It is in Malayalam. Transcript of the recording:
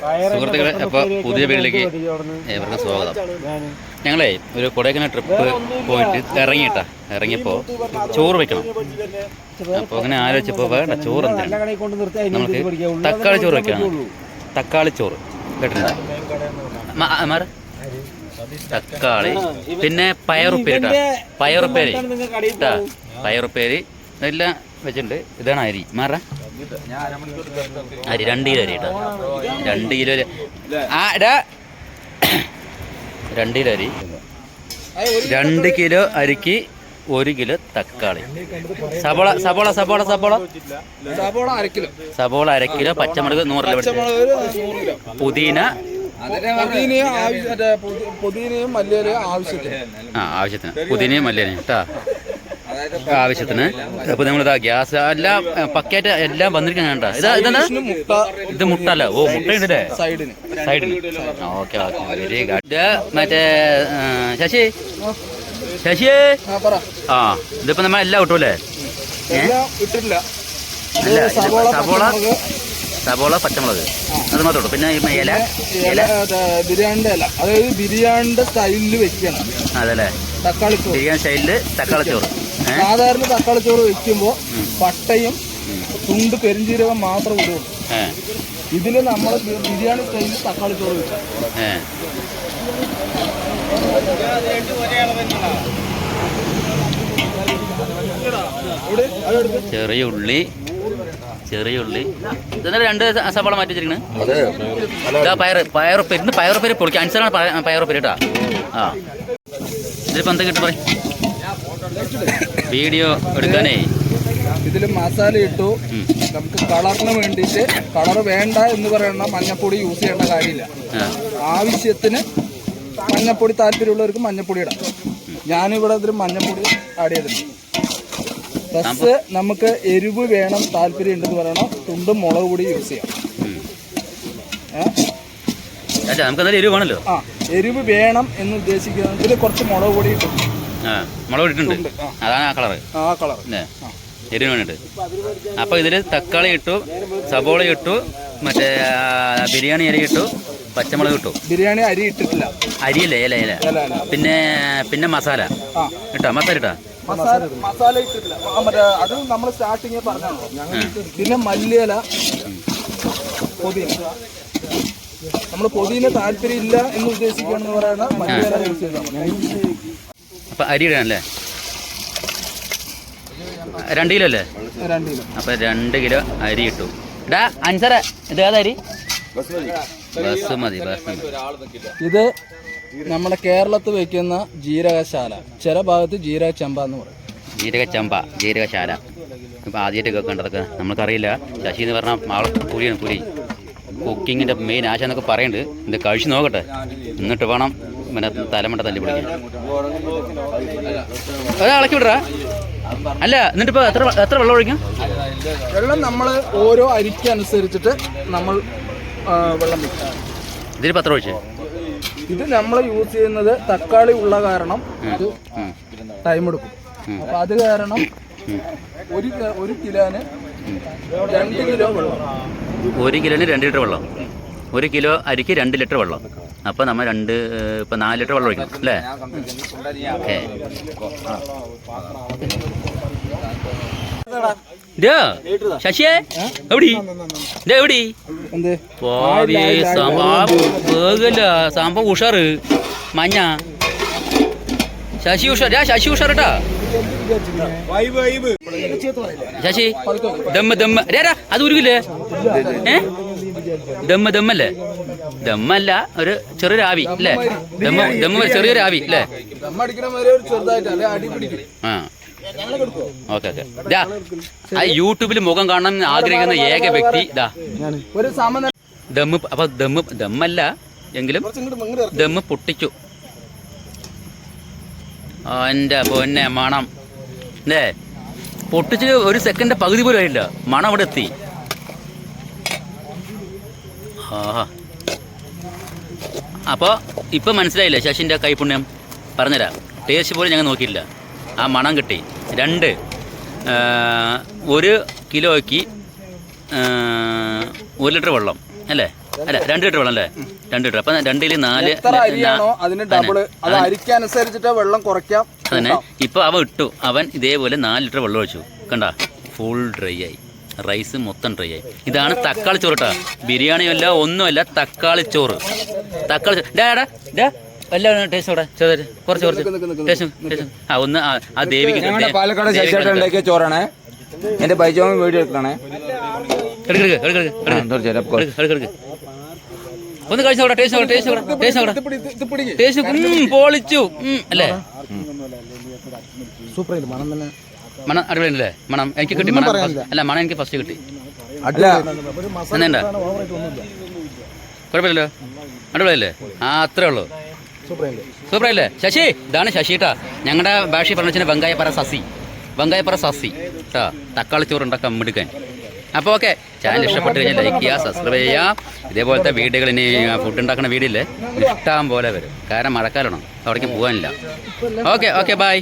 സുഹൃത്തുക്കളെ അപ്പോൾ പുതിയ വീട്ടിലേക്ക് ഏവർക്കും സ്വാഗതം. ഞങ്ങളെ ഒരു കൊടൈക്കനാൽ ട്രിപ്പ് പോയിട്ട് ഇറങ്ങിയിട്ടാ. ഇറങ്ങിയപ്പോൾ ചോറ് വെക്കണം. അപ്പോൾ അങ്ങനെ ആലോചിച്ചപ്പോൾ വേണ്ട ചോറ് എന്താണ് നമുക്ക് തക്കാളി ചോറ് വെക്കണം തക്കാളി ചോറ് കേട്ടിട്ടുണ്ടോ? മാറ്. തക്കാളി. പിന്നെ പയറുപ്പേരി പയറുപ്പേരി പയറുപ്പേരി ഇതെല്ലാം വെച്ചിട്ടുണ്ട്. ഇതാണ് അരി. മാറ. അരി രണ്ട് കിലോ അരി കേട്ടോ. രണ്ട് കിലോ അരി. ആ എടാ. രണ്ട് കിലോ അരി. രണ്ട് കിലോ അരിക്ക് ഒരു കിലോ തക്കാളി. സബോള സബോള സബോള സബോള. സബോള അര കിലോ സബോള അര കിലോ പച്ചമുളക് നൂറ് കിലോ പുതിന. പുതിനയും മല്ലിയിലയും ആവശ്യത്തിന്. ആ ആവശ്യത്തിന്. പുതിനയും മല്ലിയും കേട്ടാ. ആവശ്യത്തിന്. അപ്പൊ നമ്മളിതാ ഗ്യാസ് എല്ലാം പക്കറ്റ് എല്ലാം വന്നിരിക്കുന്നത് ഇതാ ഇതെന്താ? ഇതിന് മുട്ട. അല്ല ഓ മുട്ടയുണ്ടല്ലേ സൈഡിന്. സൈഡിൽ ഓക്കെ ഓക്കെ. വെരി ഗുഡ് മറ്റേ ശശി? ശശി? ആ ഇതിപ്പോ നമ്മൾ എല്ലാം കിട്ടൂലേ എല്ലാം ഇട്ടിട്ടില്ല. അല്ല സവോള ഇത് സബോള പച്ചമുളക്. അത് മാത്രമേ ഉള്ളൂ. പിന്നെ ഈ ഇല? ഇല, ബിരിയാണിന്റെ അല്ല അതായത് ബിരിയാണിന്റെ സ്റ്റൈലിൽ വെക്കണം. അതല്ലേ? തക്കാളി ബിരിയാണി സ്റ്റൈലിൽ തക്കാളി ചോറ്. സാധാരണ തക്കാളി ചോറ് വെക്കുമ്പോൾ പട്ടയും തുണ്ട് പെരിഞ്ചീരകം മാത്രം ഇടുള്ളൂ. ഏ. ഇതിൽ നമ്മൾ ബിരിയാണി സ്റ്റൈലിൽ തക്കാളി ചോറ് വെക്കും ചെറിയ ഉള്ളി ചെറിയ ഉള്ളി. ഇതെന്നാ രണ്ട് സവാള മാറ്റി വെച്ചിരിക്കണ്? ഇതാ പയറ് പയറുപ്പേരി ഇന്ന് പയറുപ്പേരി പൊളിക്കുക അനുസരണ പയറുപ്പേരി കേട്ടാ. ആ. ഇതിലിപ്പോൾ എന്താ കിട്ടും പറയും? വീഡിയോ എടുക്കാനേ. ഇതിൽ മസാല ഇട്ടു. നമുക്ക് കളറിന് വേണ്ടിയിട്ട് കളർ വേണ്ട എന്ന് പറയുന്ന മഞ്ഞപ്പൊടി യൂസ് ചെയ്യേണ്ട കാര്യമില്ല. ആവശ്യത്തിന് മഞ്ഞപ്പൊടി താല്പര്യമുള്ളവർക്ക് മഞ്ഞപ്പൊടി ഇടാം. ഞാനിവിടെ ഇതിൽ മഞ്ഞപ്പൊടി ആഡ് ചെയ്തിട്ടുണ്ട്. പ്ലസ് നമുക്ക് എരിവ് വേണം താല്പര്യം ഉണ്ടെന്ന് പറയണം. തുണ്ടും മുളക് പൊടി യൂസ് ചെയ്യാം. നമുക്ക് എരിവ് വേണമല്ലോ. ആ എരിവ് വേണം എന്ന് ഉദ്ദേശിക്കുന്നത് ഇതിൽ കുറച്ച് മുളക് പൊടി ഇട്ടുണ്ട് ആ മുളക് ഇട്ടിട്ടുണ്ട്. അതാണ് ആ കളറ്. ആ കളർ എരിവിന് വേണ്ടിയിട്ട്. അപ്പോൾ ഇതിൽ തക്കാളി ഇട്ടു സബോള ഇട്ടു മറ്റേ ബിരിയാണി അരി ഇട്ടു പച്ചമുളക് ഇട്ടു. ബിരിയാണി അരി ഇട്ടിട്ടില്ല. അരിയില്ലേ ഇല ഇല. പിന്നെ പിന്നെ മസാല. ഇട്ടാ? മസാല ഇട്ടാ? മസാല മസാല ഇട്ടിട്ടില്ല. മറ്റേ അത് നമ്മൾ സ്റ്റാർട്ടിങ് പറഞ്ഞാണോ പിന്നെ മല്ലിയില. പൊതിന നമ്മൾ പൊതിന താല്പര്യം ഇല്ല എന്ന് ഉദ്ദേശിക്കുകയാണെന്ന് പറയുന്ന മല്ലിയില യൂസ് ചെയ്താൽ. അപ്പം അരി ഇടാനല്ലേ? രണ്ട് കിലോ അല്ലേ? അപ്പം രണ്ട് കിലോ അരി ഇട്ടു. ഇടാ അൻസറ ഇത് ഏതരി അരി? ബസുമതി ബസ് ഇത് നമ്മുടെ കേരളത്തിൽ വെക്കുന്ന ജീരകശാല. ചില ഭാഗത്ത് ജീരക ചെമ്പ എന്ന് പറയും. ജീരക ചമ്പ ജീരകശാല. ഇപ്പം ആദ്യമായിട്ട് കേൾക്കേണ്ടതൊക്കെ നമുക്കറിയില്ല ശശി എന്ന് പറഞ്ഞാൽ മാള പുലിയാണ് പുലി. കുക്കിങ്ങിന്റെ മെയിൻ ആശ എന്നൊക്കെ പറയുന്നുണ്ട്. ഇത് കഴിച്ച് നോക്കട്ടെ. എന്നിട്ട് വേണം പിന്നെ തലമുണ്ട തല്ലി പിടിക്കും ഒരാളക്കി വിടറാ. അല്ല എന്നിട്ട് ഇപ്പോൾ എത്ര എത്ര വെള്ളം ഒഴിക്കും? വെള്ളം നമ്മൾ ഓരോ അരിക്ക് അനുസരിച്ചിട്ട് നമ്മൾ ആ, വെള്ളം വെക്കും ഇതിൽ എത്ര ഒഴിച്ച്? ഇത് നമ്മൾ യൂസ് ചെയ്യുന്നത് തക്കാളി ഉള്ള കാരണം ഇത് ഉം. ടൈം എടുക്കും. അപ്പൊ അത് കാരണം. ഒരു ക- ഒരു കിലോന് രണ്ട് കിലോ വെള്ളം. ഒരു കിലോന് രണ്ട് ലിറ്റർ വെള്ളം. ഒരു കിലോ അരിക്ക് രണ്ട് ലിറ്റർ വെള്ളം. അപ്പോൾ നമ്മൾ രണ്ട് ഇപ്പൊ നാല് ലിറ്റർ വെള്ളം ഒഴിക്കണം അല്ലേ? ഓക്കെ. ശശിയേ? എവിടി? എവിടി? പാവി ഉഷാറ്. മഞ്ഞ. ശശി ഉഷാർ ഞാൻ ശശി ഉഷാർ കേട്ടാ ശശി ദമ്മ ദമ്മ. രേരാ അത് ഉരുകില്ലേ? ഏ? ദമ്മ ദമ്മല്ലേ ദമ്മല്ല ഒരു ചെറിയൊരു ആവി അല്ലേ? ദമ്മ ദമ്മ ഒരു ചെറിയൊരു ആവി അല്ലേ? ആ. Okay okay. ഇതാ ആ യൂട്യൂബിൽ മുഖം കാണാൻ ആഗ്രഹിക്കുന്ന ഏക വ്യക്തി സമന ദമ്മ് അപ്പൊ ദമ്മ് ദമ്മല്ല എങ്കിലും ദമ്മ പൊട്ടിച്ചു. എന്റെ പൊന്നെ മണം. അല്ലേ പൊട്ടിച്ച് ഒരു സെക്കൻഡ് പകുതി പോലും ആയില്ല. മണം അവിടെ എത്തി. അപ്പോൾ ഇപ്പം മനസ്സിലായില്ലേ ശശിന്റെ കൈപുണ്യം പറഞ്ഞുതരാം. ടേസ്റ്റ് പോലും ഞങ്ങൾ നോക്കിയില്ല ആ മണം കിട്ടി. രണ്ട് ഒരു കിലോയ്ക്ക് ഒരു ലിറ്റർ വെള്ളം. അല്ലേ? അല്ല രണ്ട് ലിറ്റർ വെള്ളം അല്ലേ? രണ്ട് ലിറ്റർ. അപ്പം രണ്ടിൽ നാല് അരിക്കനുസരിച്ചിട്ട് വെള്ളം കുറയ്ക്കാം. അതന്നെ. ഇപ്പം അവൻ ഇട്ടു. അവൻ ഇതേപോലെ നാല് ലിറ്റർ വെള്ളം ഒഴിച്ചു. കണ്ട? ഫുൾ ഡ്രൈ ആയി. റൈസ് മൊത്തം ട്രൈ ആയി. ഇതാണ് തക്കാളി ചോറ് കേട്ടോ ബിരിയാണിയല്ല ഒന്നുമല്ല തക്കാളി ചോറ്. തക്കാളി ചോ- ഡാ ടേസ്റ്റ് കുറച്ച് കുറച്ച്. ടേസ്റ്റ് ആ ഒന്ന് ആ- ദേവിക്ക് പാലക്കാട് ഉണ്ടാക്കിയ ചോറാണ്. എന്റെ ബൈജോമി വീഡിയോ എടുക്കണേ. ഒന്ന് കഴിച്ചു ടേസ്റ്റ് ടേസ്റ്റ് ടേസ്റ്റ് നോക്കട്ടെ ഇത് പിടി, ഇത് പിടിക്ക്. ടേസ്റ്റ് ഉം, പൊളിച്ചു. അല്ലേ? സൂപ്പർ ആയിട്ട് മണം തന്നെ. മണം അടിപൊളിയല്ലേ മണം. എനിക്ക് കിട്ടി മണം. അല്ല മണം എനിക്ക് ഫസ്റ്റ് കിട്ടി. കുഴപ്പമില്ലല്ലോ? അടിപൊളിയല്ലേ? ആ അത്രേ ഉള്ളൂ. സൂപ്പറല്ലേ ശശി ഇതാണ് ശശിട്ടാ ഞങ്ങളുടെ ഭാഷ പറഞ്ഞ വെങ്കായപ്പറ സസി. വെങ്കായപ്പറ സസി. കേട്ടോ തക്കാളി ചോറ് ഉണ്ടാക്കാൻ മിടുക്കാൻ അപ്പോൾ ഓക്കെ. ചാനൽ ഇഷ്ടപ്പെട്ട് കഴിഞ്ഞാൽ ലൈക്ക് ചെയ്യുക സബ്സ്ക്രൈബ് ചെയ്യുക. ഇതേപോലത്തെ വീഡിയോകൾ ഇനി ഫുഡ് ഉണ്ടാക്കുന്ന വീടില്ലേ? ഇഷ്ടം പോലെ വരും. കാരണം മഴക്കാലമാണ്. അവിടേക്ക് പോകാനില്ല. Okay okay bye